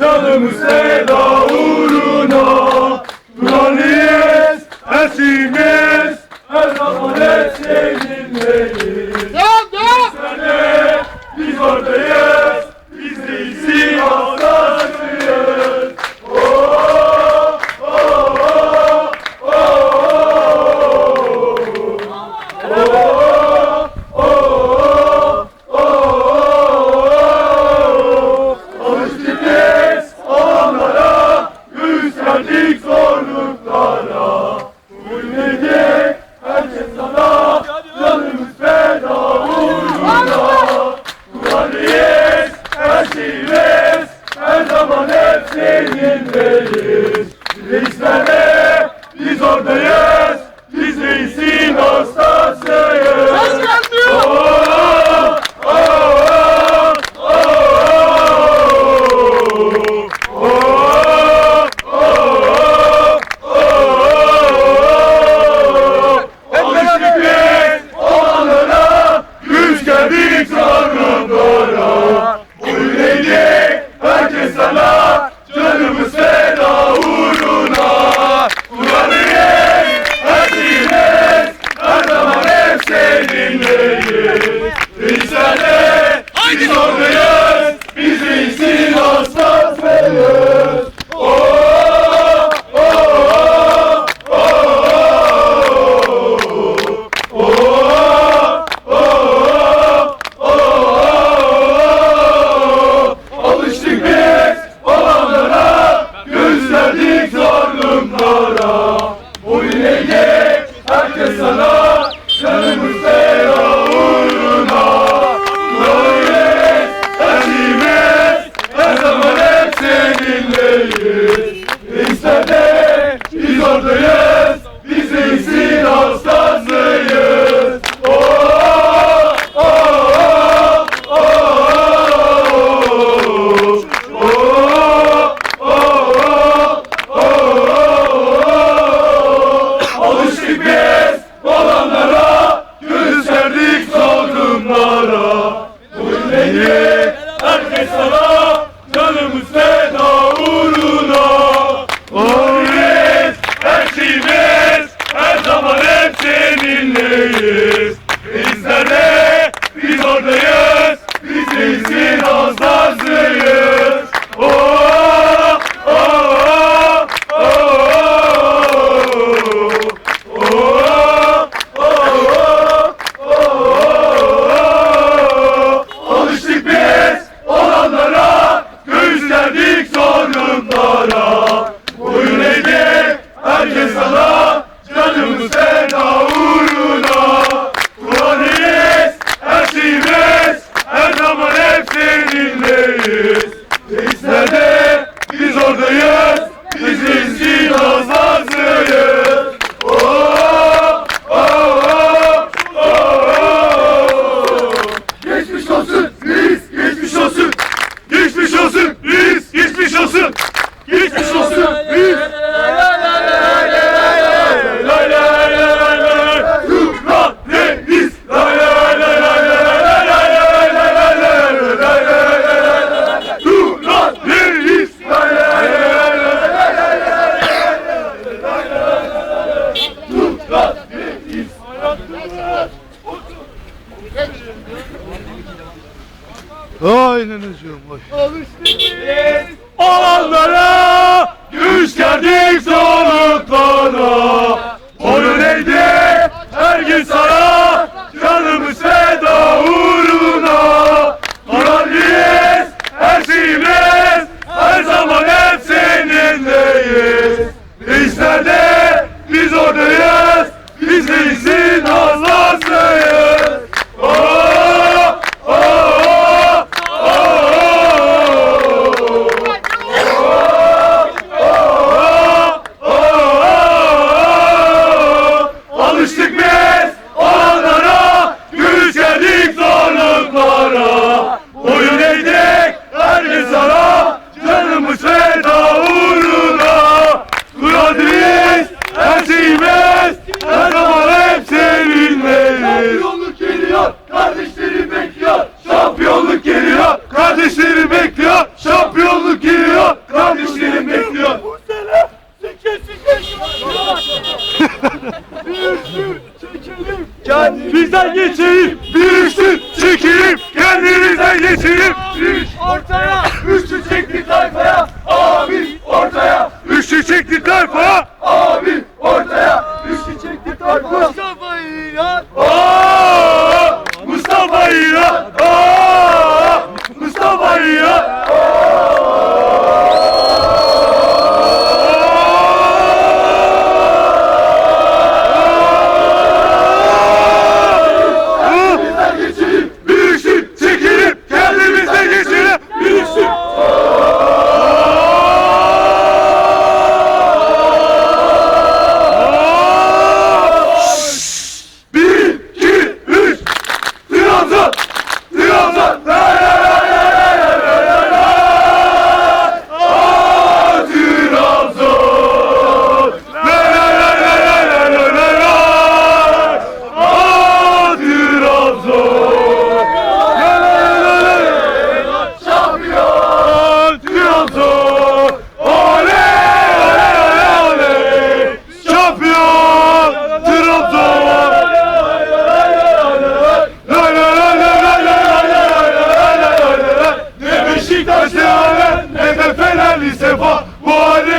Canımız sevda biz oradayız, Aynen hocam. Alıştık olanlara, güç geldik zorluklara. Boyun eğdik şeyimiz Her zaman hep seninle Şampiyonluk geliyor Kardeşlerim bekliyor. Şampiyonluk geliyor Kardeşlerim bekliyor. Şampiyonluk geliyor Kardeşlerim bekliyor. Bu sene sike sike Bizden geçelim, bir üstün çekelim, kendimizden geçelim. Ortaya,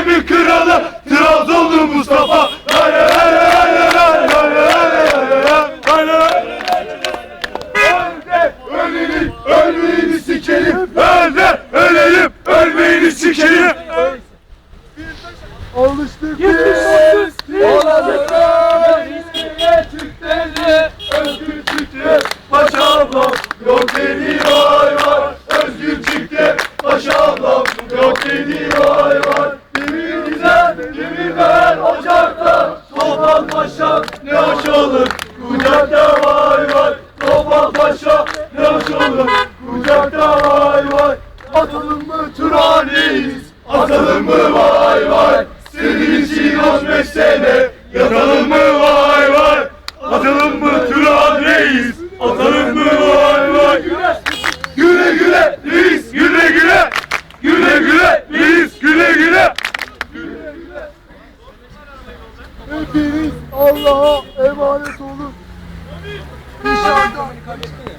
Alemin kralı Trabzonlu Mustafa Ölmeyin, ölmeyini sikelim. Öle, ölelim, ölmeyini sikelim. Alıştık biz. Alıştık biz. Paşa Ne hoş olur. Kucakta vay vay. Topal Paşa Ne hoş olur. Kucakta vay vay. Atalım mı Turaniyiz Atalım mı vay vay. Senin için 15 sene Yatalım mı vay vay. Atalım mı Turan